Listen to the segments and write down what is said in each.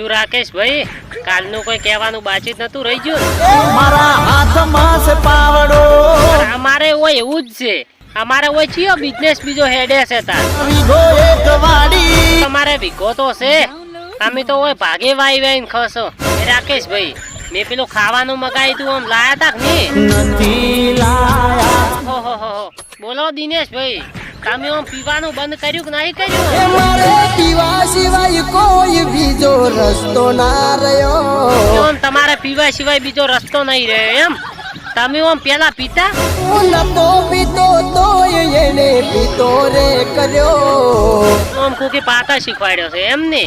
શું રાકેશ ભાઈ? કાલનું કોઈ કહેવાનું જ નતું રહી ગયું? મારા હાથમાં છે પાવડો. અમારે હોય એવું જ છે. અમારે હોય ચિયો બિઝનેસ બીજો હેડે છે તાર. વીઘો એક વાડી. તમારે ભીગો તો છે. અમે તો હોય ભાગે વાઈ વાઈને ખસો રાકેશ ભાઈ મેં પેલું ખાવાનું મગાવી તું આમ લાયા તા નથી લાયા. હો હો હો હો. બોલો દિનેશ ભાઈ તમે આમ પીવાનું બંધ કર્યું કે નહીં કર્યું? મારે પીવા સિવાય કોઈ બીજો રસ્તો ના રહ્યો. તમારે પીવા સિવાય બીજો રસ્તો નહીં રહે એમ? તમે ઓમ પેલા પીતા? હું નતો પીતો તો એને પીતો રે કર્યો. ઓમ કોકે પાતા શીખવાડ્યો છે એમ ને?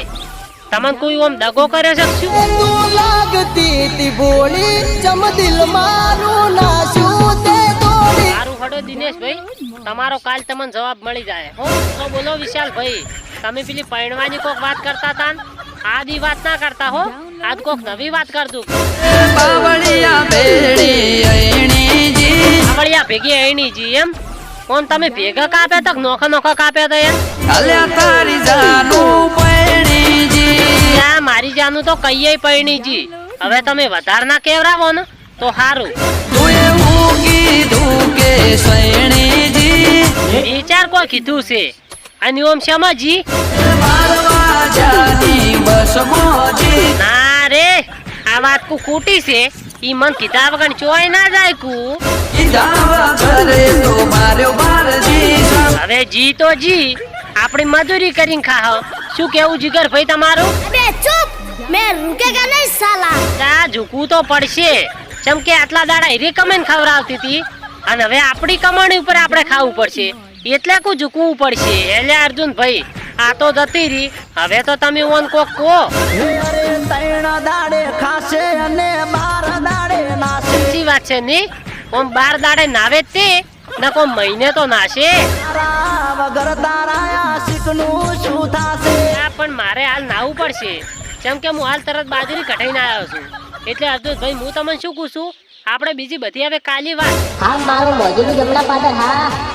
તમને કોઈ ઓમ દગો કર્યો છે શું? તું લાગતી તી બોલી ચમ દિલ મારું નાશું તે તોડી. મારું હડો દિનેશભાઈ તમારો કાલ તમને જવાબ મળી જાય. હો તો બોલો વિશાલભાઈ તમે પેલી પૈણવાની કોક વાત કરતા હતા ને? આદી વાત ના કરતા હો આજ કોક નવી વાત બાવળિયા બેડી અયણીજી આવડિયા ભેગી એની જી એમ કોણ તમે ભેગા કાપે તક નોખા નોખા કાપે તો એમ તારી જાનું પૈણીજી મારી જાનું તો કહીએ પૈણીજી હવે તમે વધાર ના કેવરાવો ને તો તું સૈણીજી વિચાર કોઈ કીધું છે અને ઓમ શમાજી ના રે આ વાત કુ ખોટી છે. ઈ મન કીધા વગર ચોય ના જાય કુ. કીધા વગરે તો માર્યો બારજી હવે જી તો જી. આપણી મજૂરી કરીને ખાહ શું કેવું જીગર ભાઈ તમારું? બે ચૂપ. મે રૂકેગા નહીં સાલા. તા ઝૂકવું તો પડશે. જેમ કે આટલા દાડા હીરી કમેન ખવડાવતી હતી. અને હવે આપણી કમાણી ઉપર આપણે ખાવું પડશે. એટલે કુ ઝૂકવું પડશે. એટલે અર્જુન ભાઈ આ તો જતી રહી. હવે તો તમે ઓન કોક કહો. દાડે વાત છે ની? ઓમ બાર દાડે નાવે જ તે, ને કો મહિને તો નાશે. વગર પણ મારે હાલ નાવું પડશે. કેમ કે હું હાલ તરત બાજરી કઢાઈને આવ્યો છું. એટલે અર્જુનભાઈ, હું તમને શું કહું છું આપણે બીજી બધી હવે કાલી વાત. હા, મારો મજૂરી જમણા પાદર, હા.